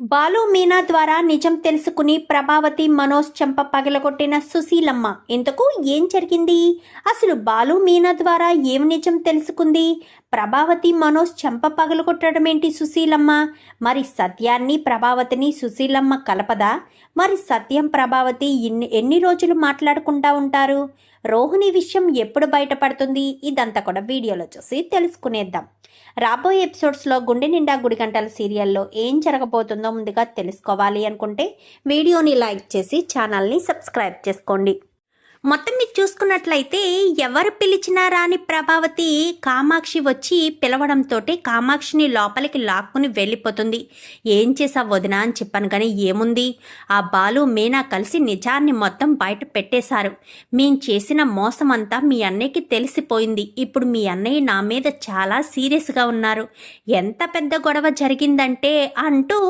బాలు మీనా ద్వారా నిజం తెలుసుకుని ప్రభావతి మనోజ్ చెంప పగలగొట్టిన సుశీలమ్మ. ఇంతకు ఏం జరిగింది? అసలు బాలు మీనా ద్వారా ఏం నిజం తెలుసుకుంది? ప్రభావతి మనోజ్ చెంప పగలగొట్టడం ఏంటి సుశీలమ్మ? మరి సత్యాన్ని ప్రభావతిని సుశీలమ్మ కలపదా? మరి సత్యం ప్రభావతి ఎన్ని ఎన్ని రోజులు మాట్లాడుకుంటా ఉంటారు? రోహిణి విషయం ఎప్పుడు బయటపడుతుంది? ఇదంతా కూడా వీడియోలో చూసి తెలుసుకునేద్దాం. రాబోయే ఎపిసోడ్స్లో గుండె నిండా గుడి గంటల సీరియల్లో ఏం జరగబోతుందో ముందుగా తెలుసుకోవాలి అనుకుంటే వీడియోని లైక్ చేసి ఛానల్ని సబ్స్క్రైబ్ చేసుకోండి. మొత్తం మీరు చూసుకున్నట్లయితే ఎవరు పిలిచినా రాని ప్రభావతి కామాక్షి వచ్చి పిలవడంతో కామాక్షిని లోపలికి లాక్కుని వెళ్ళిపోతుంది. ఏం చేసావు వదినా అని చెప్పాను కానీ ఏముంది? ఆ బాలు మీనా కలిసి నిజాన్ని మొత్తం బయట పెట్టేశారు. మేం చేసిన మోసం అంతా మీ అన్నయ్యకి తెలిసిపోయింది. ఇప్పుడు మీ అన్నయ్య నా మీద చాలా సీరియస్గా ఉన్నారు. ఎంత పెద్ద గొడవ జరిగిందంటే అంటూ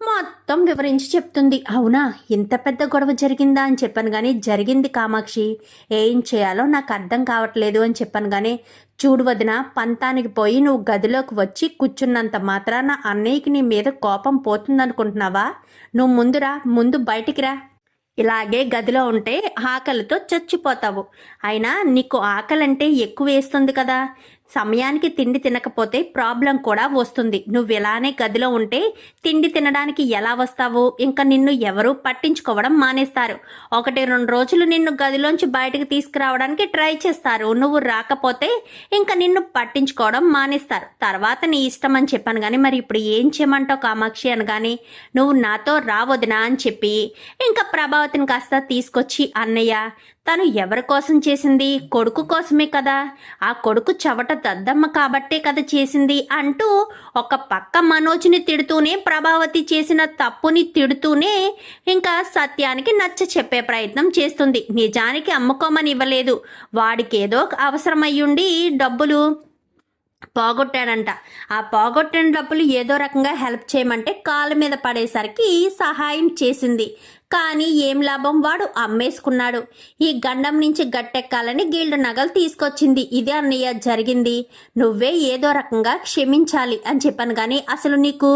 మొత్తం వివరించి చెప్తుంది. అవునా? ఇంత పెద్ద గొడవ జరిగిందా అని చెప్పాను కానీ జరిగింది కామాక్షి. ఏం చేయాలో నాకు అర్థం కావట్లేదు అని చెప్పాను కానీ చూడు వదిన పంతానికి పోయి నువ్వు గదిలోకి వచ్చి కూర్చున్నంత మాత్రాన అన్నయ్యకి నీ మీద కోపం పోతుందనుకుంటున్నావా? నువ్వు ముందురా ముందు బయటికి రా. ఇలాగే గదిలో ఉంటే ఆకలితో చచ్చిపోతావు. అయినా నీకు ఆకలంటే ఎక్కువ వేస్తుంది కదా. సమయానికి తిండి తినకపోతే ప్రాబ్లం కూడా వస్తుంది. నువ్వు ఇలానే గదిలో ఉంటే తిండి తినడానికి ఎలా వస్తావు? ఇంకా నిన్ను ఎవరూ పట్టించుకోవడం మానేస్తారు. ఒకటి రెండు రోజులు నిన్ను గదిలోంచి బయటకు తీసుకురావడానికి ట్రై చేస్తారు. నువ్వు రాకపోతే ఇంకా నిన్ను పట్టించుకోవడం మానేస్తారు. తర్వాత నీ ఇష్టం అని చెప్పాను కానీ మరి ఇప్పుడు ఏం చేయమంటావు కామాక్షి అనగాని నువ్వు నాతో రావద్దునా అని చెప్పి ఇంకా ప్రభావతిని కాస్త తీసుకొచ్చి అన్నయ్య తను ఎవరి కోసం చేసింది? కొడుకు కోసమే కదా. ఆ కొడుకు చవట దద్దమ్మ కాబట్టే కదా చేసింది అంటూ ఒక పక్క మనోజ్ని తిడుతూనే ప్రభావతి చేసిన తప్పుని తిడుతూనే ఇంకా సత్యానికి నచ్చ చెప్పే ప్రయత్నం చేస్తుంది. నిజానికి అమ్ముకోమని ఇవ్వలేదు. వాడికి ఏదో అవసరమయ్యుండి డబ్బులు పోగొట్టాడంట. ఆ పోగొట్టిన డబ్బులు ఏదో రకంగా హెల్ప్ చేయమంటే కాలు మీద పడేసరికి సహాయం చేసింది. కానీ ఏం లాభం? వాడు అమ్మేసుకున్నాడు. ఈ గండం నుంచి గట్టెక్కాలని గిల్డ్ నగలు తీసుకొచ్చింది. ఇదే అన్నయ్య జరిగింది. నువ్వే ఏదో రకంగా క్షమించాలి అని చెప్పాను కానీ అసలు నీకు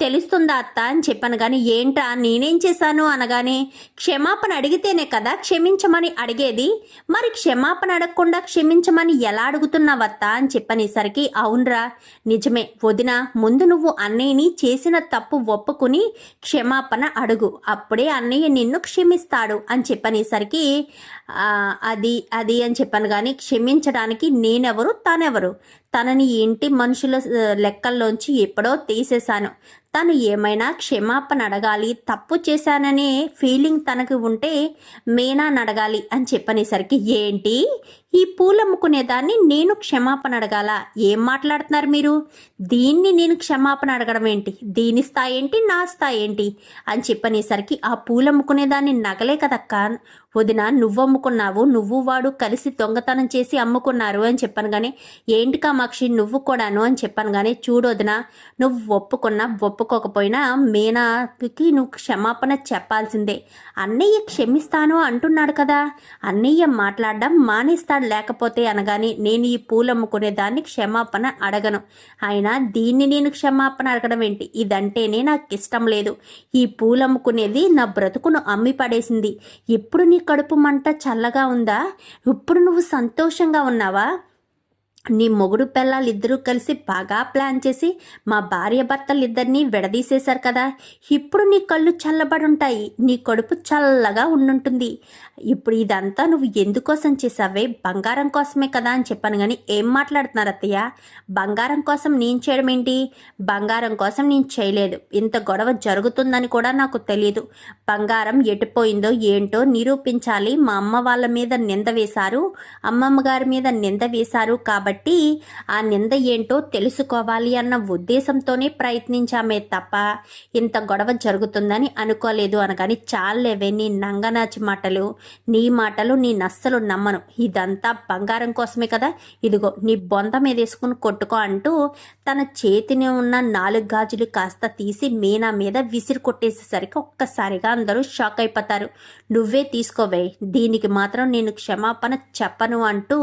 తెలుస్తుందా అత్త అని చెప్పాను కానీ ఏంటా నేనేం చేశాను అనగానే క్షమాపణ అడిగితేనే కదా క్షమించమని అడిగేది. మరి క్షమాపణ అడగకుండా క్షమించమని ఎలా అడుగుతున్నావత్తా అని చెప్పనేసరికి అవునరా నిజమే వదిన ముందు నువ్వు అన్నయ్యని చేసిన తప్పు ఒప్పుకుని క్షమాపణ అడుగు. అప్పుడే అన్నయ్య నిన్ను క్షమిస్తాడు అని చెప్పనేసరికి అది అది అని చెప్పాను కానీ క్షమించడానికి నేనెవరు తనెవరు? తనని ఇంటి మనుషుల లెక్కల్లోంచి ఎప్పుడో తీసేశాను. తను ఏమైనా క్షమాపణ అడగాలి తప్పు చేశాననే ఫీలింగ్ తనకు ఉంటే మేనా అడగాలి అని చెప్పనేసరికి ఏంటి? ఈ పూలమ్ముకునేదాన్ని నేను క్షమాపణ అడగాల. ఏం మాట్లాడుతున్నారు మీరు? దీన్ని నేను క్షమాపణ అడగడం ఏంటి? దీని స్థాయి ఏంటి నా స్థాయి ఏంటి అని చెప్పనేసరికి ఆ పూలమ్ముకునేదాన్ని నగలే కదక్క. వదిన నువ్వు అమ్ముకున్నావు నువ్వు వాడు కలిసి దొంగతనం చేసి అమ్ముకున్నారు అని చెప్పాను కానీ ఏంటి కామాక్షి నువ్వు కూడాను అని చెప్పాను కానీ చూడు నువ్వు ఒప్పుకున్నా ఒప్పుకోకపోయినా మీనాకి నువ్వు క్షమాపణ చెప్పాల్సిందే. అన్నయ్య క్షమిస్తాను అంటున్నాడు కదా. అన్నయ్య మాట్లాడడం మానేస్తాడు లేకపోతే అనగాని నేను ఈ పూలు అమ్ముకునే దాన్ని క్షమాపణ అడగను. అయినా దీన్ని నేను క్షమాపణ అడగడం ఏంటి? ఇదంటేనే నాకు ఇష్టం లేదు. ఈ పూలు అమ్ముకునేది నా బ్రతుకును అమ్మి పడేసింది ఇప్పుడు నీ కడుపు మంట చల్లగా ఉందా? ఇప్పుడు నువ్వు సంతోషంగా ఉన్నావా? నీ మొగుడు పిల్లలు ఇద్దరూ కలిసి బాగా ప్లాన్ చేసి మా భార్య భర్తలిద్దరినీ విడదీసేశారు కదా. ఇప్పుడు నీ కళ్ళు చల్లబడి ఉంటాయి నీ కడుపు చల్లగా ఉండుంటుంది. ఇప్పుడు ఇదంతా నువ్వు ఎందుకోసం చేసావే బంగారం కోసమే కదా అని చెప్పాను కానీ ఏం మాట్లాడుతున్నారు అత్తయ్య? బంగారం కోసం నేను చేయడం ఏంటి? బంగారం కోసం నేను చేయలేదు. ఇంత గొడవ జరుగుతుందని కూడా నాకు తెలియదు బంగారం ఎటుపోయిందో ఏంటో నిరూపించాలి. మా అమ్మ వాళ్ళ మీద నింద వేశారు. అమ్మమ్మ గారి మీద నింద వేశారు కాబట్టి కాబట్టి ఆ నింద ఏంటో తెలుసుకోవాలి అన్న ఉద్దేశంతోనే ప్రయత్నించామే తప్ప ఇంత గొడవ జరుగుతుందని అనుకోలేదు అనగాని చాలేవే నీ నంగనాచి మాటలు నీ మాటలు నీ నస్సలు నమ్మను. ఇదంతా బంగారం కోసమే కదా. ఇదిగో నీ బొంద మీద వేసుకుని కొట్టుకో అంటూ తన చేతిని ఉన్న నాలుగు గాజులు కాస్త తీసి మీనా మీద విసిరి కొట్టేసేసరికి ఒక్కసారిగా అందరూ షాక్ అయిపోతారు. నువ్వే తీసుకోవే దీనికి మాత్రం నేను క్షమాపణ చెప్పను అంటూ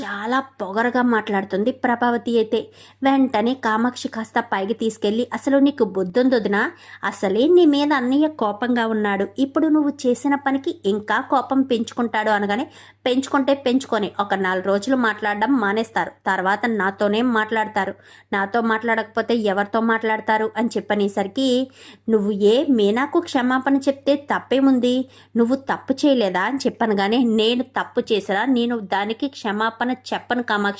చాలా పొగరగా కోపంగా మాట్లాడుతుంది ప్రభావతి అయితే. వెంటనే కామాక్షి కాస్త పైకి తీసుకెళ్ళి అసలు నీకు బుద్ధుందొదినా? అసలే నీ మీద అన్నయ్య కోపంగా ఉన్నాడు. ఇప్పుడు నువ్వు చేసిన పనికి ఇంకా కోపం పెంచుకుంటాడు అనగానే పెంచుకుంటే పెంచుకొని ఒక నాలుగు రోజులు మాట్లాడడం మానేస్తారు. తర్వాత నాతోనే మాట్లాడతారు. నాతో మాట్లాడకపోతే ఎవరితో మాట్లాడతారు? అని చెప్పనేసరికి నువ్వు ఏ మీనాకు క్షమాపణ చెప్తే తప్పేముంది? నువ్వు తప్పు చేయలేదా? అని చెప్పాను కానీ నేను తప్పు చేసినా నేను దానికి క్షమాపణ చెప్పను కామాక్షి.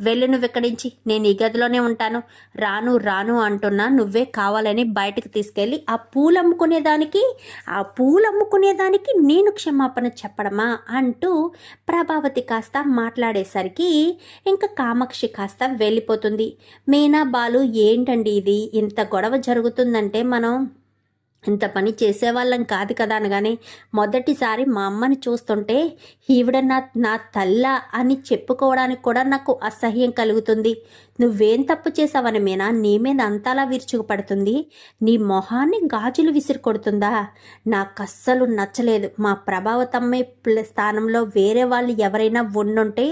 వెళ్ళి నువ్వు ఎక్కడించి నుంచి నేను ఈ గదిలోనే ఉంటాను. రాను రాను అంటున్నా. నువ్వే కావాలని బయటకు తీసుకెళ్ళి ఆ పూలు అమ్ముకునేదానికి ఆ పూలు అమ్ముకునేదానికి నేను క్షమాపణ చెప్పడమా? అంటూ ప్రభావతి కాస్త మాట్లాడేసరికి ఇంకా కామాక్షి కాస్త వెళ్ళిపోతుంది. మీనా బాలు ఏంటండి ఇది? ఇంత గొడవ జరుగుతుందంటే మనం ఇంత పని చేసేవాళ్ళం కాదు కదా అనగానే మొదటిసారి మా అమ్మని చూస్తుంటే ఈవిడ నా నా తల్ల అని చెప్పుకోవడానికి కూడా నాకు అసహ్యం కలుగుతుంది. నువ్వేం తప్పు చేసావని మీనా? నీ మీద అంతలా విరుచుకుపడుతుంది నీ మొహాన్ని గాజులు విసిరి కొడుతుందా? నాకు అస్సలు నచ్చలేదు. మా ప్రభావతమ్మే స్థానంలో వేరే వాళ్ళు ఎవరైనా ఉండుంటే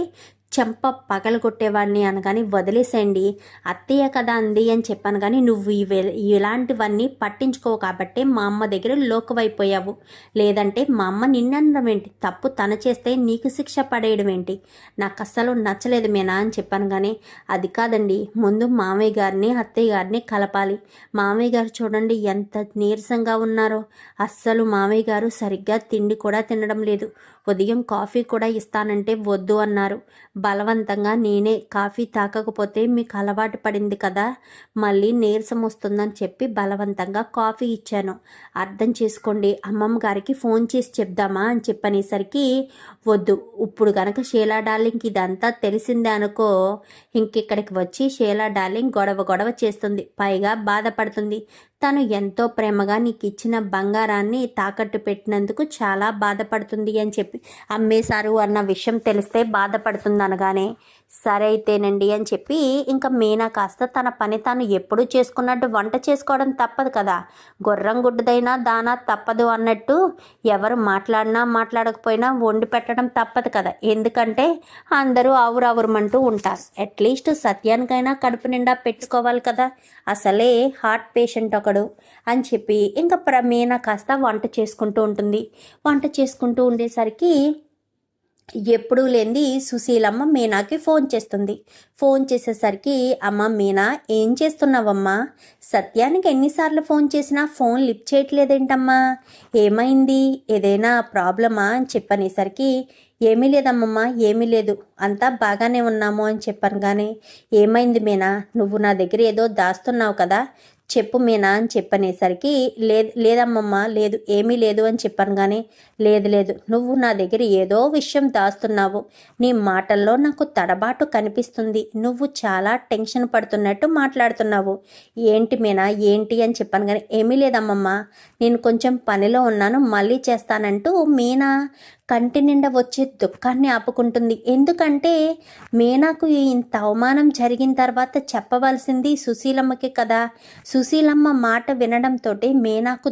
చెంప పగలగొట్టేవాడిని అనగాని వదిలేసేయండి. అత్తయ్య కదా అంది అని చెప్పాను కానీ నువ్వు ఇవి ఇలాంటివన్నీ పట్టించుకోవు కాబట్టి మా అమ్మ దగ్గర లోకవైపోయావు. లేదంటే మా అమ్మ నిన్నడం ఏంటి? తప్పు తన చేస్తే నీకు శిక్ష పడేయడం ఏంటి? నాకు అస్సలు నచ్చలేదు మేనా అని చెప్పాను కానీ అది కాదండి. ముందు మామయ్య గారిని అత్తయ్య గారిని కలపాలి. మామయ్య గారు చూడండి ఎంత నీరసంగా ఉన్నారో. అస్సలు మామయ్య గారు సరిగ్గా తిండి కూడా తినడం లేదు. ఉదయం కాఫీ కూడా ఇస్తానంటే వద్దు అన్నారు. బలవంతంగా నేనే కాఫీ తాకకపోతే మీకు అలవాటు పడింది కదా? మళ్ళీ నీరసం వస్తుందని చెప్పి బలవంతంగా కాఫీ ఇచ్చాను. అర్థం చేసుకోండి అమ్మమ్మ గారికి ఫోన్ చేసి చెప్దామా అని చెప్పనేసరికి వద్దు ఇప్పుడు గనక షీలా డార్లింగ్కి ఇదంతా తెలిసిందే అనుకో ఇంకిక్కడికి వచ్చి షీలా డార్లింగ్ గొడవ గొడవ చేస్తుంది. పైగా బాధపడుతుంది. తను ఎంతో ప్రేమగా నీకు ఇచ్చిన బంగారాన్ని తాకట్టు పెట్టినందుకు చాలా బాధపడుతుంది అని చెప్పి అమ్మేశారు అన్న విషయం తెలిస్తే బాధపడుతుంది అనగానే సరే అయితేనండి అని చెప్పి ఇంకా మీనా కాస్త తన పని తాను ఎప్పుడు చేసుకున్నట్టు వంట చేసుకోవడం తప్పదు కదా. గుర్రం గుడ్డదైనా దానా తప్పదు అన్నట్టు ఎవరు మాట్లాడినా మాట్లాడకపోయినా వండి పెట్టడం తప్పదు కదా. ఎందుకంటే అందరూ ఆవురావురమంటూ ఉంటారు. అట్లీస్ట్ సత్యానికైనా కడుపు నిండా పెట్టుకోవాలి కదా. అసలే హార్ట్ పేషెంట్ ఒకడు అని చెప్పి ఇంకా ప్ర మీనా కాస్త వంట చేసుకుంటూ ఉంటుంది. వంట చేసుకుంటూ ఉండేసరికి ఎప్పుడూ లేనిది సుశీలమ్మ మీనాకి ఫోన్ చేస్తుంది. ఫోన్ చేసేసరికి అమ్మ మీనా ఏం చేస్తున్నావమ్మా? సత్యానికి ఎన్నిసార్లు ఫోన్ చేసినా ఫోన్ లిఫ్ట్ చేయట్లేదేంటమ్మా? ఏమైంది? ఏదైనా ప్రాబ్లమా? అని చెప్పనేసరికి ఏమీ లేదమ్మమ్మ ఏమీ లేదు. అంతా బాగానే ఉన్నాము అని చెప్పాను కానీ ఏమైంది మీనా? నువ్వు నా దగ్గర ఏదో దాస్తున్నావు కదా? చెప్పు మీనా అని చెప్పనేసరికి లేదు లేదమ్మమ్మ లేదు ఏమీ లేదు అని చెప్పాను కానీ లేదు లేదు నువ్వు నా దగ్గర ఏదో విషయం దాస్తున్నావు. నీ మాటల్లో నాకు తడబాటు కనిపిస్తుంది. నువ్వు చాలా టెన్షన్ పడుతున్నట్టు మాట్లాడుతున్నావు. ఏంటి మీనా ఏంటి అని చెప్పాను కానీ ఏమీ లేదమ్మమ్మ నేను కొంచెం పనిలో ఉన్నాను మళ్ళీ చేస్తానంటూ మీనా కంటి నిండా వచ్చే దుఃఖాన్ని ఆపుకుంటుంది. ఎందుకంటే మీనాకు ఇంత అవమానం జరిగిన తర్వాత చెప్పవలసింది సుశీలమ్మకి కదా. సుశీలమ్మ మాట వినడంతో మీనాకు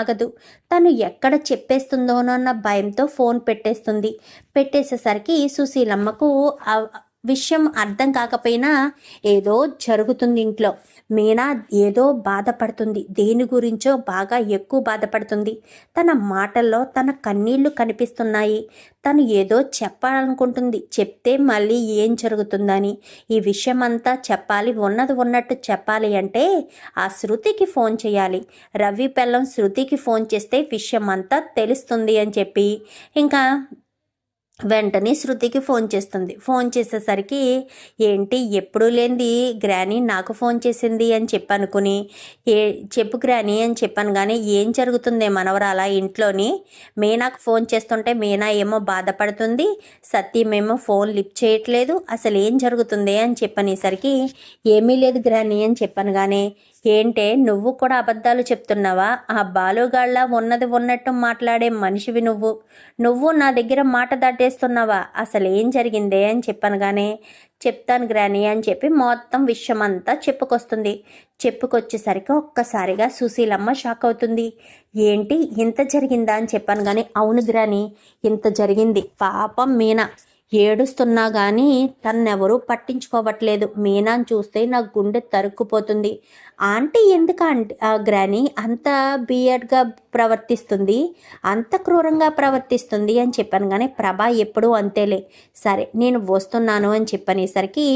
ఆగదు తను ఎక్కడ చెప్పేస్తుందోనన్న భయంతో ఫోన్ పెట్టేస్తుంది. పెట్టేసేసరికి సుశీలమ్మకు విషయం అర్థం కాకపోయినా ఏదో జరుగుతుంది ఇంట్లో. మీనా ఏదో బాధపడుతుంది. దేని గురించో బాగా ఎక్కువ బాధపడుతుంది. తన మాటల్లో తన కన్నీళ్ళు కనిపిస్తున్నాయి. తను ఏదో చెప్పాలనుకుంటుంది. చెప్తే మళ్ళీ ఏం జరుగుతుందని. ఈ విషయం అంతా చెప్పాలి ఉన్నది ఉన్నట్టు చెప్పాలి అంటే ఆ శృతికి ఫోన్ చేయాలి. రవి పెళ్ళం శృతికి ఫోన్ చేస్తే విషయం అంతా తెలుస్తుంది అని చెప్పి. ఇంకా వెంటనే శృతికి ఫోన్ చేస్తుంది. ఫోన్ చేసేసరికి ఏంటి ఎప్పుడూ లేనిది గ్రానీ నాకు ఫోన్ చేసింది అని చెప్పనుకుని ఏ చెప్పు గ్రానీ అని చెప్పాను కానీ ఏం జరుగుతుంది మనవరాల ఇంట్లోని? మీనాకు ఫోన్ చేస్తుంటే మీనా ఏమో బాధపడుతుంది సత్యమేమో ఫోన్ లిఫ్ట్ చేయట్లేదు అసలు ఏం జరుగుతుంది అని చెప్పనేసరికి ఏమీ లేదు గ్రానీ అని చెప్పాను కానీ ఏంటే నువ్వు కూడా అబద్ధాలు చెప్తున్నావా? ఆ బాలుగాళ్ళ ఉన్నది ఉన్నట్టు మాట్లాడే మనిషివి నువ్వు. నువ్వు నా దగ్గర మాట దాటేస్తున్నావా? అసలు ఏం జరిగిందే అని చెప్పాను కానీ చెప్తాను గ్రాని అని చెప్పి మొత్తం విషయం అంతా చెప్పుకొస్తుంది. చెప్పుకొచ్చేసరికి ఒక్కసారిగా సుశీలమ్మ షాక్ అవుతుంది. ఏంటి? ఇంత జరిగిందా? అని చెప్పాను కానీ అవును గ్రాని ఇంత జరిగింది. పాపం మీనా. ఏడుస్తున్నా కానీ తన్నెవరూ పట్టించుకోవట్లేదు. మీనాను చూస్తే నా గుండె తరుక్కుపోతుంది. ఆంటీ ఎందుకు ఆంటీ ఆ గ్రాని అంత బియర్డ్గా ప్రవర్తిస్తుంది? అంత క్రూరంగా ప్రవర్తిస్తుంది అని చెప్పాను కానీ ప్రభా ఎప్పుడూ అంతేలే. సరే నేను వస్తున్నాను అని చెప్పనేసరికి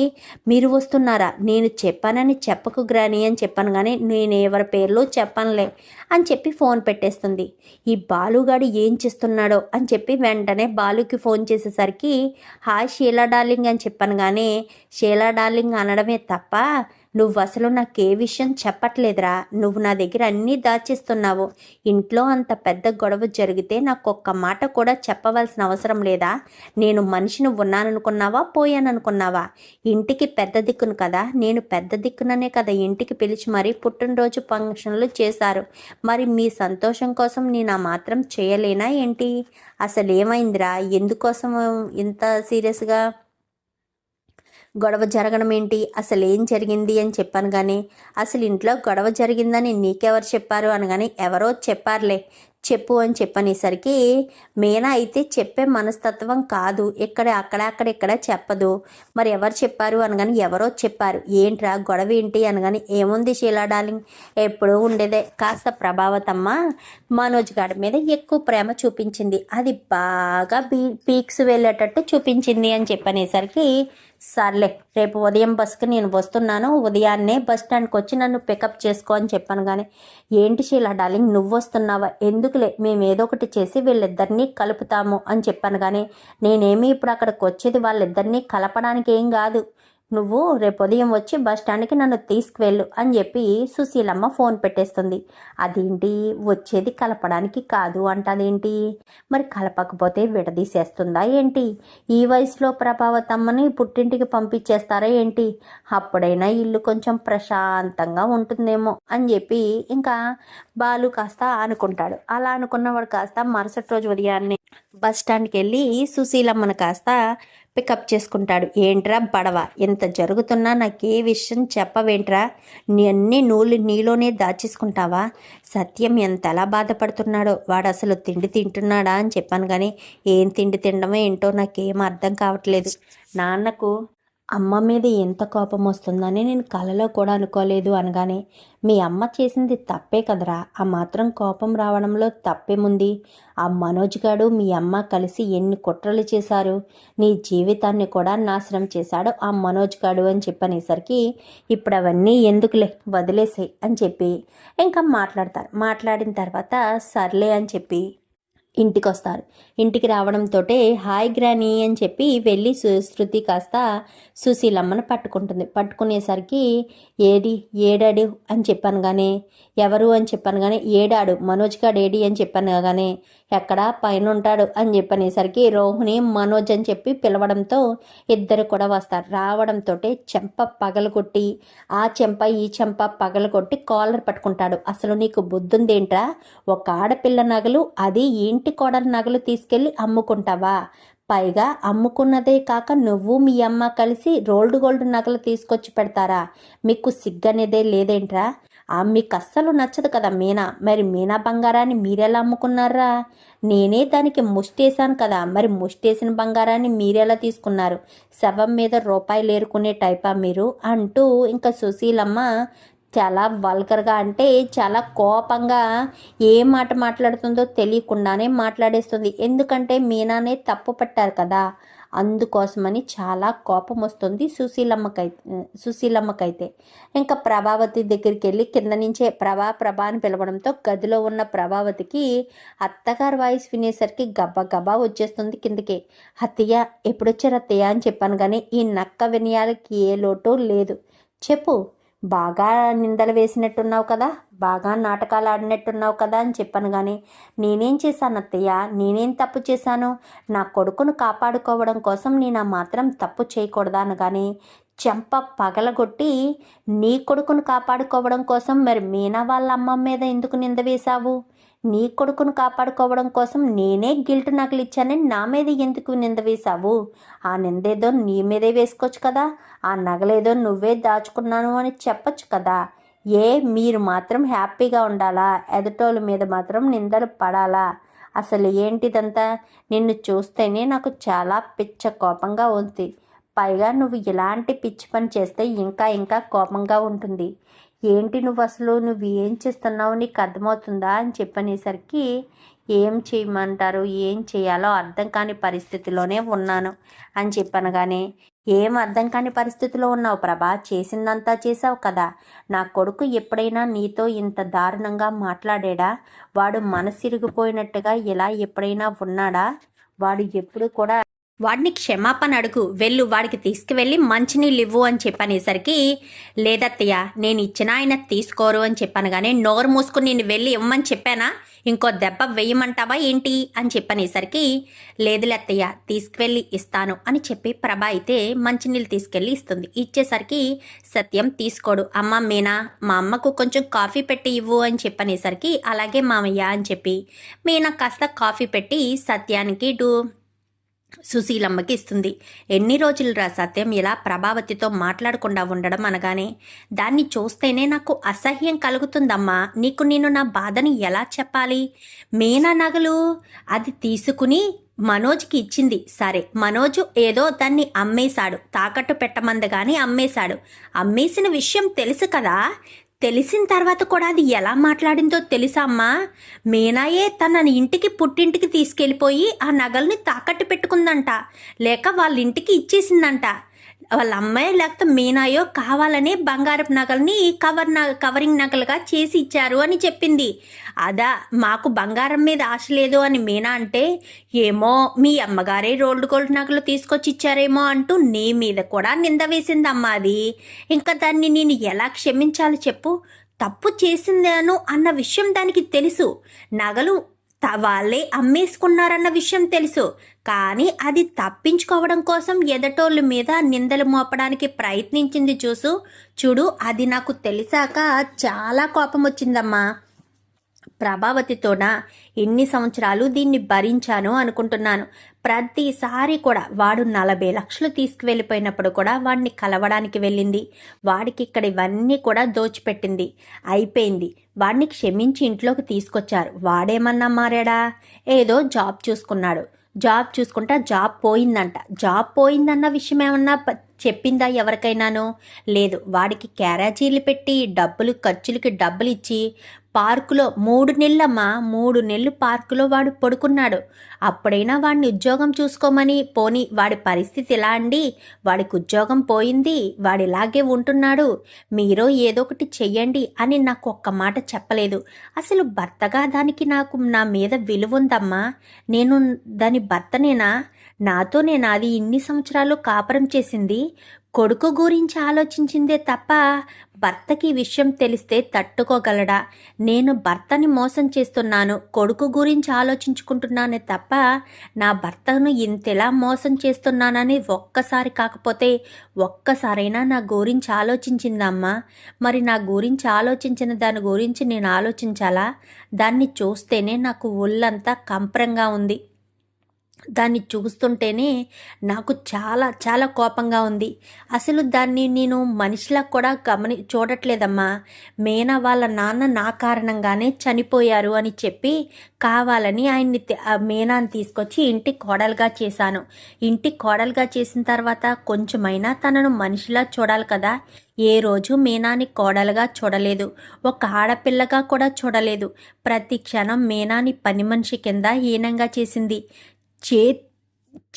మీరు వస్తున్నారా? నేను చెప్పానని చెప్పకు గ్రాని అని చెప్పాను కానీ నేను ఎవరి పేర్లు చెప్పనులే అని చెప్పి ఫోన్ పెట్టేస్తుంది. ఈ బాలుగాడు ఏం చేస్తున్నాడో అని చెప్పి వెంటనే బాలుకి ఫోన్ చేసేసరికి హాయ్ షీలా డార్లింగ్ అని చెప్పాను కానీ షీలా డార్లింగ్ అనడమే తప్ప నువ్వు అసలు నాకు ఏ విషయం చెప్పట్లేదురా. నువ్వు నా దగ్గర అన్నీ దాచేస్తున్నావు. ఇంట్లో అంత పెద్ద గొడవ జరిగితే నాకు ఒక్క మాట కూడా చెప్పవలసిన అవసరం లేదా? నేను మనిషిని ఉన్నాననుకున్నావా? పోయాననుకున్నావా? ఇంటికి పెద్ద దిక్కును కదా? నేను పెద్ద దిక్కుననే కదా ఇంటికి పిలిచి మరీ పుట్టినరోజు ఫంక్షన్లు చేశారు. మరి మీ సంతోషం కోసం నేను ఆ మాత్రం చేయలేనా ఏంటి? అసలు ఏమైందిరా ఎందుకోసం ఇంత సీరియస్గా గొడవ జరగడం ఏంటి? అసలు ఏం జరిగింది అని చెప్పాను కానీ అసలు ఇంట్లో గొడవ జరిగిందని నీకెవరు చెప్పారు అనగానే ఎవరో చెప్పారులే. చెప్పు అని చెప్పనేసరికి మీనా అయితే చెప్పే మనస్తత్వం కాదు. ఇక్కడ అక్కడ అక్కడ ఇక్కడ చెప్పదు. మరి ఎవరు చెప్పారు అనగాని ఎవరో చెప్పారు. ఏంట్రా గొడవ ఏంటి అనగాని ఏముంది షీలా డార్లింగ్? ఎప్పుడూ ఉండేదే. కాస్త ప్రభావతమ్మ మనోజ్ గారి మీద ఎక్కువ ప్రేమ చూపించింది. అది బాగా బీ పీక్స్ వెళ్ళేటట్టు చూపించింది అని చెప్పనేసరికి సర్లే రేపు ఉదయం బస్కి నేను వస్తున్నాను. ఉదయాన్నే బస్ స్టాండ్కి వచ్చి నన్ను పికప్ చేసుకో అని చెప్పాను కానీ ఏంటి షీలా డార్లింగ్ నువ్వు వస్తున్నావా ఎందుకులే మేము ఏదో ఒకటి చేసి వీళ్ళిద్దరినీ కలుపుతాము అని చెప్పాను కానీ నేనేమి ఇప్పుడు అక్కడికి వచ్చేది వాళ్ళిద్దరినీ కలపడానికి ఏం కాదు. నువ్వు రేపు ఉదయం వచ్చి బస్ స్టాండ్కి నన్ను తీసుకువెళ్ళు అని చెప్పి సుశీలమ్మ ఫోన్ పెట్టేస్తుంది. అదేంటి? వచ్చేది కలపడానికి కాదు అంటదేంటి? మరి కలపకపోతే విడదీసేస్తుందా ఏంటి? ఈ వయసులో ప్రభావతమ్మని పుట్టింటికి పంపించేస్తారా ఏంటి? అప్పుడైనా ఇల్లు కొంచెం ప్రశాంతంగా ఉంటుందేమో అని చెప్పి ఇంకా బాలు కాస్త అనుకుంటాడు. అలా అనుకున్నవాడు కాస్త మరుసటి రోజు ఉదయాన్నే బస్ స్టాండ్కి వెళ్ళి సుశీలమ్మను కాస్త పికప్ చేసుకుంటాడు. ఏంట్రా బడవ? ఇంత జరుగుతున్నా నాకు ఏ విషయం చెప్పవేంట్రా? నీ అన్ని నూలు నీలోనే దాచేసుకుంటావా? సత్యం ఎంతలా బాధపడుతున్నాడో? వాడు అసలు తిండి తింటున్నాడా? అని చెప్పాను కానీ ఏం తిండి తినడమో ఏంటో నాకేం అర్థం కావట్లేదు. నాన్నకు అమ్మ మీద ఎంత కోపం వస్తుందని నేను కలలో కూడా అనుకోలేదు అనగానే మీ అమ్మ చేసింది తప్పే కదరా. ఆ మాత్రం కోపం రావడంలో తప్పేముంది? ఆ మనోజ్ గాడు మీ అమ్మ కలిసి ఎన్ని కుట్రలు చేశారు? నీ జీవితాన్ని కూడా నాశనం చేశాడు ఆ మనోజ్ గాడు అని చెప్పనేసరికి ఇప్పుడు అవన్నీ ఎందుకులే? వదిలేసాయి అని చెప్పి ఇంకా మాట్లాడతారు. మాట్లాడిన తర్వాత సర్లే అని చెప్పి ఇంటికి వస్తారు ఇంటికి రావడంతో హాయ్ గ్రానీ అని చెప్పి వెళ్ళి సు- శృతి కాస్త సుశీలమ్మను పట్టుకుంటుంది. పట్టుకునేసరికి ఏడి ఏడాడు అని చెప్పాను కానీ ఎవరు అని చెప్పాను కానీ ఏడాడు మనోజ్ గాడు ఏడి అని చెప్పాను కానీ ఎక్కడ పైన ఉంటాడు అని చెప్పనేసరికి రోహిణి మనోజ్ అని చెప్పి పిలవడంతో ఇద్దరు కూడా వస్తారు. రావడంతో చెంప పగలగొట్టి ఆ చెంప ఈ చెంప పగలగొట్టి కాలర్ పట్టుకుంటాడు. అసలు నీకు బుద్ధుందేంట్రా? ఒక ఆడపిల్ల నగలు అది ఇంటి కోడల నగలు తీసుకెళ్ళి అమ్ముకుంటావా? పైగా అమ్ముకున్నదే కాక నువ్వు మీ అమ్మ కలిసి రోల్డ్ గోల్డ్ నగలు తీసుకొచ్చి పెడతారా? మీకు సిగ్గనేదే లేదేంట్రా? మీకు అస్సలు నచ్చదు కదా మీనా. మరి మీనా బంగారాన్ని మీరెలా అమ్ముకున్నారా? నేనే దానికి ముష్టేశాను కదా. మరి ముష్టేసిన బంగారాన్ని మీరెలా తీసుకున్నారు? శవం మీద రూపాయలు ఏరుకునే టైపా మీరు? అంటూ ఇంకా సుశీలమ్మ చాలా వల్గర్గా అంటే చాలా కోపంగా ఏ మాట మాట్లాడుతుందో తెలియకుండానే మాట్లాడేస్తుంది. ఎందుకంటే మీనానే తప్పు పట్టారు కదా. అందుకోసమని చాలా కోపం వస్తుంది సుశీలమ్మకైతే సుశీలమ్మకైతే. ఇంకా ప్రభావతి దగ్గరికి వెళ్ళి కింద నుంచే ప్రభా ప్రభా అని పిలవడంతో గదిలో ఉన్న ప్రభావతికి అత్తగారి వాయిస్ వినేసరికి గబా గబ్బా వచ్చేస్తుంది కిందకి. అత్తయ్య ఎప్పుడొచ్చారు అత్తయ్య? అని చెప్పాను కానీ ఈ నక్క వినయాలకి ఏ లోటు లేదు. చెప్పు. బాగా నిందలు వేసినట్టున్నావు కదా బాగా నాటకాలు ఆడినట్టున్నావు కదా అని చెప్పాను కానీ నేనేం చేశాను అత్తయ్య? నేనేం తప్పు చేశాను? నా కొడుకును కాపాడుకోవడం కోసం నేను మాత్రం తప్పు చేయకూడదా కానీ చెంప పగలగొట్టి నీ కొడుకును కాపాడుకోవడం కోసం మరి మీనా వాళ్ళ అమ్మ మీద ఎందుకు నింద వేశావు? నీ కొడుకును కాపాడుకోవడం కోసం నేనే గిల్ట్ నకలు ఇచ్చానని నా మీద ఎందుకు నింద వేశావు? ఆ నిందేదో నీ మీదే వేసుకోవచ్చు కదా? ఆ నగలేదో నువ్వే దాచుకున్నాను అని చెప్పొచ్చు కదా? ఏ మీరు మాత్రం హ్యాపీగా ఉండాలా? ఎదుటోళ్ళ మీద మాత్రం నిందలు పడాలా? అసలు ఏంటిదంతా? నిన్ను చూస్తేనే నాకు చాలా పిచ్చ కోపంగా ఉంది. పైగా నువ్వు ఇలాంటి పిచ్చి పని చేస్తే ఇంకా ఇంకా కోపంగా ఉంటుంది. ఏంటి నువ్వు అసలు? నువ్వు ఏం చేస్తున్నావు? నీకు అర్థమవుతుందా? అని చెప్పనేసరికి ఏం చేయమంటారు? ఏం చేయాలో అర్థం కాని పరిస్థితిలోనే ఉన్నాను అని చెప్పనగానే ఏం అర్థం కాని పరిస్థితిలో ఉన్నావు ప్రభా? చేసిందంతా చేసావు కదా. నా కొడుకు ఎప్పుడైనా నీతో ఇంత దారుణంగా మాట్లాడాడా? వాడు మనసిరిగిపోయినట్టుగా ఇలా ఎప్పుడైనా ఉన్నాడా? వాడు ఎప్పుడు కూడా వాడిని క్షమాపణ అడుగు వెళ్ళు వాడికి తీసుకువెళ్ళి మంచినీళ్ళు ఇవ్వు అని చెప్పనేసరికి లేదత్తయ్య నేను ఇచ్చిన ఆయన తీసుకోరు అని చెప్పాను కానీ నోరు మూసుకుని నేను వెళ్ళి ఇవ్వమని చెప్పానా? ఇంకో దెబ్బ వేయమంటావా ఏంటి? అని చెప్పనేసరికి లేదు అత్తయ్య తీసుకువెళ్ళి ఇస్తాను అని చెప్పి ప్రభ అయితే మంచినీళ్ళు తీసుకెళ్ళి ఇస్తుంది. ఇచ్చేసరికి సత్యం తీసుకోడు. అమ్మ మీనా మా అమ్మకు కొంచెం కాఫీ పెట్టి ఇవ్వు అని చెప్పనేసరికి అలాగే మామయ్య అని చెప్పి మీనా కాస్త కాఫీ పెట్టి సత్యానికి డూ సుశీలమ్మకి ఇస్తుంది ఎన్ని రోజులు రా సత్యం ఇలా ప్రభావతితో మాట్లాడకుండా ఉండడం అనగానే దాన్ని చూస్తేనే నాకు అసహ్యం కలుగుతుందమ్మా. నీకు నేను నా బాధని ఎలా చెప్పాలి? మీనా నగలు? అది తీసుకుని మనోజ్కి ఇచ్చింది. సరే మనోజు ఏదో దాన్ని అమ్మేశాడు. తాకట్టు పెట్టమందగాని అమ్మేశాడు. అమ్మేసిన విషయం తెలుసు కదా? తెలిసిన తర్వాత కూడా అది ఎలా మాట్లాడిందో తెలుసా అమ్మా? మీనాయే తనని ఇంటికి పుట్టింటికి తీసుకెళ్ళిపోయి ఆ నగల్ని తాకట్టు పెట్టుకుందంట. లేక వాళ్ళ ఇంటికి ఇచ్చేసిందంట. వాళ్ళ అమ్మాయి లేకపోతే మీనాయో కావాలని బంగారపు నగలని కవర్ నగ కవరింగ్ నగలుగా చేసి ఇచ్చారు అని చెప్పింది. అదా మాకు బంగారం మీద ఆశ లేదు అని మీనా అంటే ఏమో మీ అమ్మగారే రోల్డ్ గోల్డ్ నగలు తీసుకొచ్చి ఇచ్చారేమో అంటూ నీ మీద కూడా నింద వేసిందమ్మా అది. ఇంకా దాన్ని నేను ఎలా క్షమించాలి చెప్పు? తప్పు చేసిందాను అన్న విషయం దానికి తెలుసు. నగలు త- వాళ్ళే అమ్మేసుకున్నారన్న విషయం తెలుసు. కానీ అది తప్పించుకోవడం కోసం ఎదటోళ్ళ మీద నిందలు మోపడానికి ప్రయత్నించింది చూసు. చూడు అది నాకు తెలిసాక చాలా కోపం వచ్చిందమ్మా ప్రభావతితోన? ఎన్ని సంవత్సరాలు దీన్ని భరించాను అనుకుంటున్నాను. ప్రతిసారి కూడా వాడు నలభై లక్షలు తీసుకువెళ్ళిపోయినప్పుడు కూడా వాడిని కలవడానికి వెళ్ళింది. వాడికి ఇక్కడ ఇవన్నీ కూడా దోచిపెట్టింది. అయిపోయింది. వాడిని క్షమించి ఇంట్లోకి తీసుకొచ్చారు. వాడేమన్నా మారాడా? ఏదో జాబ్ చూసుకున్నాడు. జాబ్ చూసుకుంటా జాబ్ పోయిందంట. జాబ్ పోయిందన్న విషయం ఏమన్నా చెప్పిందా ఎవరికైనాను? లేదు. వాడికి క్యారేజీలు పెట్టి డబ్బులు ఖర్చులకి డబ్బులు ఇచ్చి పార్కులో మూడు నెలలమ్మా మూడు నెలలు పార్కులో వాడు పడుకున్నాడు. అప్పుడైనా వాడిని ఉద్యోగం చూసుకోమని పోని వాడి పరిస్థితి ఎలా అండి? వాడికి ఉద్యోగం పోయింది వాడు ఇలాగే ఉంటున్నాడు. మీరు ఏదో ఒకటి చెయ్యండి అని నాకు ఒక్క మాట చెప్పలేదు. అసలు భర్తగా దానికి నాకు నా మీద విలువ ఉందమ్మా నేను దాని భర్తనేనా? నాతోనే నాది ఇన్ని సంవత్సరాలు కాపురం చేసింది? కొడుకు గురించి ఆలోచించిందే తప్ప భర్తకి విషయం తెలిస్తే తట్టుకోగలడా? నేను భర్తని మోసం చేస్తున్నాను కొడుకు గురించి ఆలోచించుకుంటున్నానే తప్ప నా భర్తను ఇంతలా మోసం చేస్తున్నానని ఒక్కసారి కాకపోతే ఒక్కసారైనా నా గురించి ఆలోచించిందమ్మా. మరి నా గురించి ఆలోచించిన దాని గురించి నేను ఆలోచించాలా? దాన్ని చూస్తేనే నాకు ఒళ్ళంతా కంపరంగా ఉంది. దాన్ని చూస్తుంటేనే నాకు చాలా చాలా కోపంగా ఉంది. అసలు దాన్ని నేను మనిషిలా కూడా గమని చూడట్లేదమ్మా. మేనా వాళ్ళ నాన్న నా కారణంగానే చనిపోయారు అని చెప్పి కావాలని ఆయన్ని మేనాని ఆ తీసుకొచ్చి ఇంటి కోడలుగా చేశాను. ఇంటి కోడలుగా చేసిన తర్వాత కొంచెమైనా తనను మనిషిలా చూడాలి కదా. ఏ రోజు మీనాని కోడలుగా చూడలేదు. ఒక ఆడపిల్లగా కూడా చూడలేదు. ప్రతి క్షణం మీనాని పని మనిషి కింద హీనంగా చేసింది. చే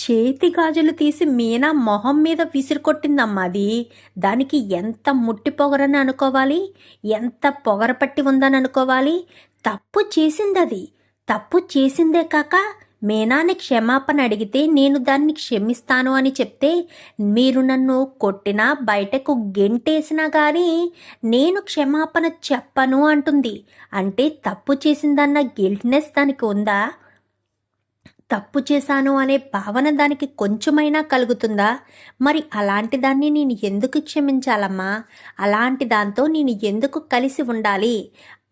చేతి గాజులు తీసి మీనా మొహం మీద విసిరికొట్టిందమ్మా అది. దానికి ఎంత ముట్టి పొగరని అనుకోవాలి? ఎంత పొగర పట్టి ఉందని అనుకోవాలి? తప్పు చేసింది అది తప్పు చేసిందే కాక మీనాని క్షమాపణ అడిగితే నేను దాన్ని క్షమిస్తాను అని చెప్తే మీరు నన్ను కొట్టినా బయటకు గెంటేసినా కానీ నేను క్షమాపణ చెప్పను అంటుంది. అంటే తప్పు చేసిందన్న గిల్ట్నెస్ దానికి ఉందా? తప్పు చేశాను అనే భావన దానికి కొంచెమైనా కలుగుతుందా? మరి అలాంటి దాన్ని నేను ఎందుకు క్షమించాలమ్మా? అలాంటి దాంతో నేను ఎందుకు కలిసి ఉండాలి?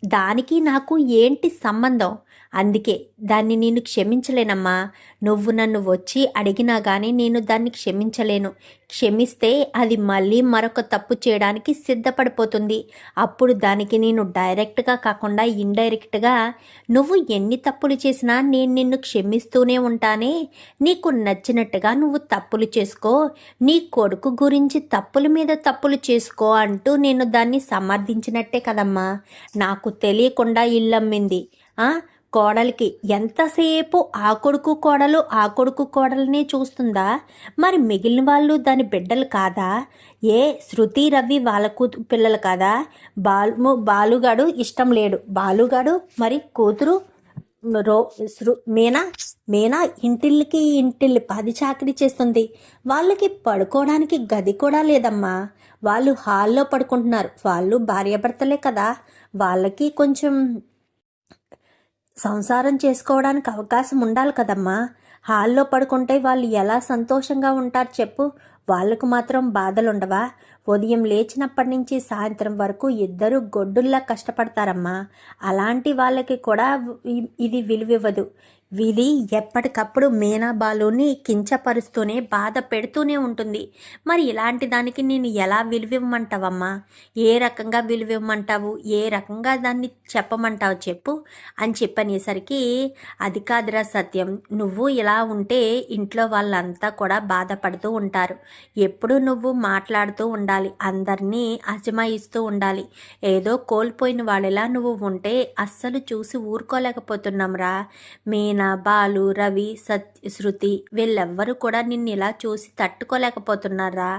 దానికి నాకు ఏంటి సంబంధం? అందుకే దాన్ని నేను క్షమించలేనమ్మా. నువ్వు నన్ను వచ్చి అడిగినా కానీ నేను దాన్ని క్షమించలేను. క్షమిస్తే అది మళ్ళీ మరొక తప్పు చేయడానికి సిద్ధపడిపోతుంది. అప్పుడు దానికి నేను డైరెక్ట్గా కాకుండా ఇండైరెక్ట్గా నువ్వు ఎన్ని తప్పులు చేసినా నేను నిన్ను క్షమిస్తూనే ఉంటానే. నీకు నచ్చినట్టుగా నువ్వు తప్పులు చేసుకో. నీ కొడుకు గురించి తప్పుల మీద తప్పులు చేసుకో అంటూ నేను దాన్ని సమర్థించినట్టే కదమ్మా. నాకు తెలియకుండా ఇల్లమ్మింది. ఆ? కోడలికి ఎంతసేపు ఆ కొడుకు కోడలు ఆ కొడుకు కోడలనే చూస్తుందా? మరి మిగిలిన వాళ్ళు దాని బిడ్డలు కాదా? ఏ శృతి రవి వాళ్ళ కూతు పిల్లలు కాదా? బాలు బాలుగాడు ఇష్టం లేడు. బాలుగాడు మరి కూతురు రో శృ మీనా? మీనా ఇంటిల్లికి ఇంటిల్లి పది చాకరీ చేస్తుంది. వాళ్ళకి పడుకోవడానికి గది కూడా లేదమ్మా. వాళ్ళు హాల్లో పడుకుంటున్నారు. వాళ్ళు భార్యాభర్తలే కదా. వాళ్ళకి కొంచెం సంసారం చేసుకోవడానికి అవకాశం ఉండాలి కదమ్మా. హాల్లో పడుకుంటే వాళ్ళు ఎలా సంతోషంగా ఉంటారు చెప్పు. వాళ్ళకు మాత్రం బాధలుండవా? ఉదయం లేచినప్పటి నుంచి సాయంత్రం వరకు ఇద్దరు గొడ్డుల్లా కష్టపడతారమ్మా. అలాంటి వాళ్ళకి కూడా ఇది విలువివ్వదు. విధి ఎప్పటికప్పుడు మీనా బాలుని కించపరుస్తూనే బాధ పెడుతూనే ఉంటుంది. మరి ఇలాంటి దానికి నేను ఎలా విలువివ్వమంటావమ్మా? ఏ రకంగా విలువివ్వమంటావు? ఏ రకంగా దాన్ని చెప్పమంటావు చెప్పు అని చెప్పనేసరికి అది కాదురా సత్యం. నువ్వు ఇలా ఉంటే ఇంట్లో వాళ్ళంతా కూడా బాధపడుతూ ఉంటారు. ఎప్పుడు నువ్వు మాట్లాడుతూ ఉండాలి. అందరినీ అజమాయిస్తూ ఉండాలి. ఏదో కోల్పోయిన వాళ్ళలా నువ్వు ఉంటే అస్సలు చూసి ఊరుకోలేకపోతున్నాంరా. మీనా బాలు రవి సత్ శృతి వీళ్ళెవ్వరూ కూడా నిన్ను ఇలా చూసి తట్టుకోలేకపోతున్నారా?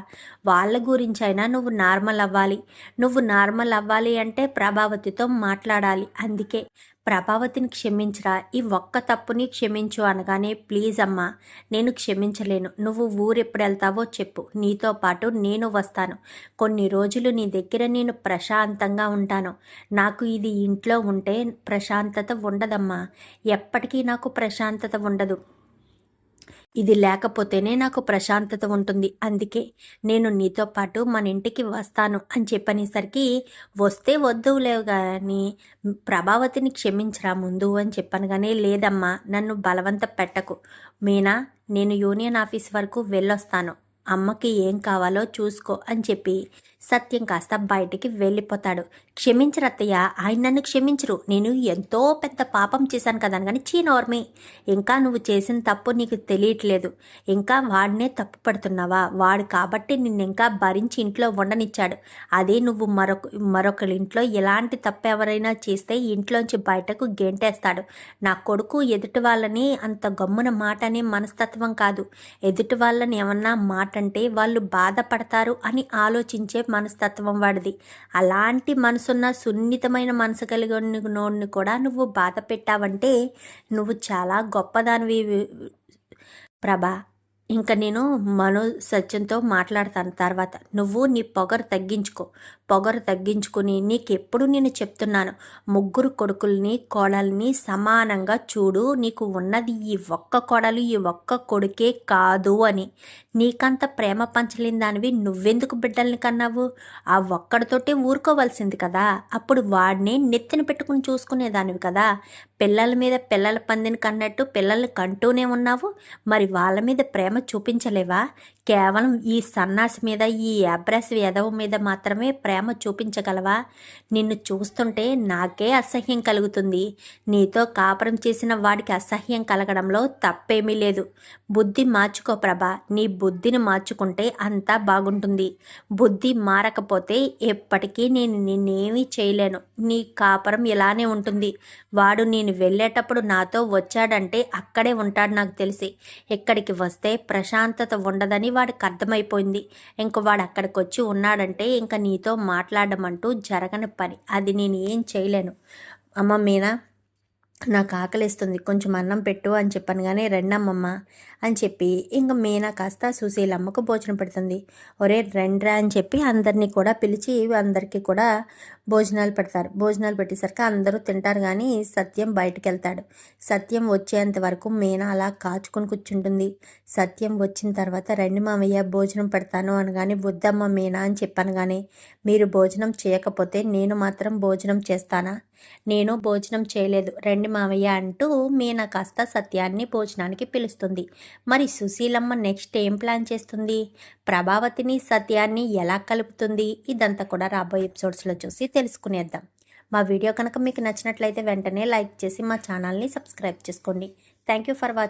వాళ్ళ గురించి అయినా నువ్వు నార్మల్ అవ్వాలి. నువ్వు నార్మల్ అవ్వాలి అంటే ప్రభావతితో మాట్లాడాలి. అందుకే ప్రభావతిని క్షమించరా. ఈ ఒక్క తప్పుని క్షమించు అనగానే ప్లీజ్ అమ్మా నేను క్షమించలేను. నువ్వు ఊరెప్పుడు వెళ్తావో చెప్పు. నీతో పాటు నేను వస్తాను. కొన్ని రోజులు నీ దగ్గర నేను ప్రశాంతంగా ఉంటాను. నాకు ఇది ఇంట్లో ఉంటే ప్రశాంతత ఉండదమ్మా. ఎప్పటికీ నాకు ప్రశాంతత ఉండదు. ఇది లేకపోతేనే నాకు ప్రశాంతత ఉంటుంది. అందుకే నేను నీతో పాటు మన ఇంటికి వస్తాను అని చెప్పనేసరికి వస్తే వద్దులేవు కానీ ప్రభావతిని క్షమించరా ముందు అని చెప్పాను కానీ లేదమ్మా నన్ను బలవంత పెట్టకు. మీనా నేను యూనియన్ ఆఫీస్ వరకు వెళ్ళొస్తాను. అమ్మకి ఏం కావాలో చూసుకో అని చెప్పి సత్యం కాస్త బయటికి వెళ్ళిపోతాడు. క్షమించరత్తయ్య ఆయన నన్ను క్షమించరు. నేను ఎంతో పెద్ద పాపం చేశాను కదా కానీ చీనోర్మి ఇంకా నువ్వు చేసిన తప్పు నీకు తెలియట్లేదు. ఇంకా వాడినే తప్పు పడుతున్నావా? వాడు కాబట్టి నిన్ను ఇంకా భరించి ఇంట్లో ఉండనిచ్చాడు. అదే నువ్వు మరొక మరొకరి ఇంట్లో ఎలాంటి తప్పు ఎవరైనా చేస్తే ఇంట్లోంచి బయటకు గెంటేస్తాడు. నా కొడుకు ఎదుటి వాళ్ళని అంత గమ్మున మాట అనే మనస్తత్వం కాదు. ఎదుటి వాళ్ళని ఏమన్నా మాట అంటే వాళ్ళు బాధపడతారు అని ఆలోచించే మనస్తత్వం వాడిది. అలాంటి మనసున్న సున్నితమైన మనసు కలిగినోడిని కూడా నువ్వు బాధ పెట్టావంటే నువ్వు చాలా గొప్పదానివి. ప్రభా ఇంకా నేను మనో సత్యంతో మాట్లాడతాను. తర్వాత నువ్వు నీ పొగరు తగ్గించుకో. పొగరు తగ్గించుకుని నీకెప్పుడు నేను చెప్తున్నాను ముగ్గురు కొడుకుల్ని కోడల్ని సమానంగా చూడు. నీకు ఉన్నది ఈ ఒక్క కోడలు ఈ ఒక్క కొడుకే కాదు అని. నీకంత ప్రేమ పంచలేని దానివి నువ్వెందుకు బిడ్డల్ని కన్నావు? ఆ ఒక్కడితోటే ఊరుకోవాల్సింది కదా. అప్పుడు వాడిని నెత్తిన పెట్టుకుని చూసుకునేదానివి కదా. పిల్లల మీద పిల్లల పందిని కన్నట్టు పిల్లల్ని కంటూనే ఉన్నావు? మరి వాళ్ళ మీద ప్రేమ చూపించలేవా? కేవలం ఈ సన్నాసి మీద ఈ అబ్రాస్ ఎదవ మీద మాత్రమే ప్రేమ చూపించగలవా? నిన్ను చూస్తుంటే నాకే అసహ్యం కలుగుతుంది. నీతో కాపురం చేసిన వాడికి అసహ్యం కలగడంలో తప్పేమీ లేదు. బుద్ధి మార్చుకో ప్రభా. నీ బుద్ధిని మార్చుకుంటే అంతా బాగుంటుంది. బుద్ధి మారకపోతే ఎప్పటికీ నేను నిన్నేమీ చేయలేను. నీ కాపురం ఇలానే ఉంటుంది. వాడు నేను వెళ్ళేటప్పుడు నాతో వచ్చాడంటే అక్కడే ఉంటాడు నాకు తెలిసి. ఇక్కడికి వస్తే ప్రశాంతత ఉండదని వాడికి అర్థమైపోయింది. ఇంక వాడు అక్కడికి వచ్చి ఉన్నాడంటే ఇంకా నీతో మాట్లాడడం అంటూ జరగని పని. అది నేను ఏం చేయలేను. అమ్మ మీనా? నాకు ఆకలిస్తుంది. కొంచెం అన్నం పెట్టు అని చెప్పాను కానీ రెండమ్మమ్మ అని చెప్పి ఇంక మీనా కాస్త సుశీలమ్మకు భోజనం పెడుతుంది. ఒరే రెండ్రా అని చెప్పి అందరినీ కూడా పిలిచి అందరికీ కూడా భోజనాలు పెడతారు. భోజనాలు పెట్టేసరికి అందరూ తింటారు కానీ సత్యం బయటకు వెళ్తాడు సత్యం వచ్చేంత వరకు మీనా అలా కాచుకొని కూర్చుంటుంది. సత్యం వచ్చిన తర్వాత రండి మామయ్య భోజనం పెడతాను అనగానే వద్దమ్మ మీనా అని చెప్పాను కానీ మీరు భోజనం చేయకపోతే నేను మాత్రం భోజనం చేస్తానా? నేను భోజనం చేయలేదు. రండి మావయ్య అంటూ మీనా కాస్త సత్యాన్ని భోజనానికి పిలుస్తుంది. మరి సుశీలమ్మ నెక్స్ట్ ఏం ప్లాన్ చేస్తుంది? ప్రభావతిని సత్యాన్ని ఎలా కలుపుతుంది? ఇదంతా కూడా రాబోయే ఎపిసోడ్స్లో చూసి తెలుసుకునేద్దాం. మా వీడియో కనుక మీకు నచ్చినట్లయితే వెంటనే లైక్ చేసి మా ఛానల్ని సబ్స్క్రైబ్ చేసుకోండి. Thank you for watching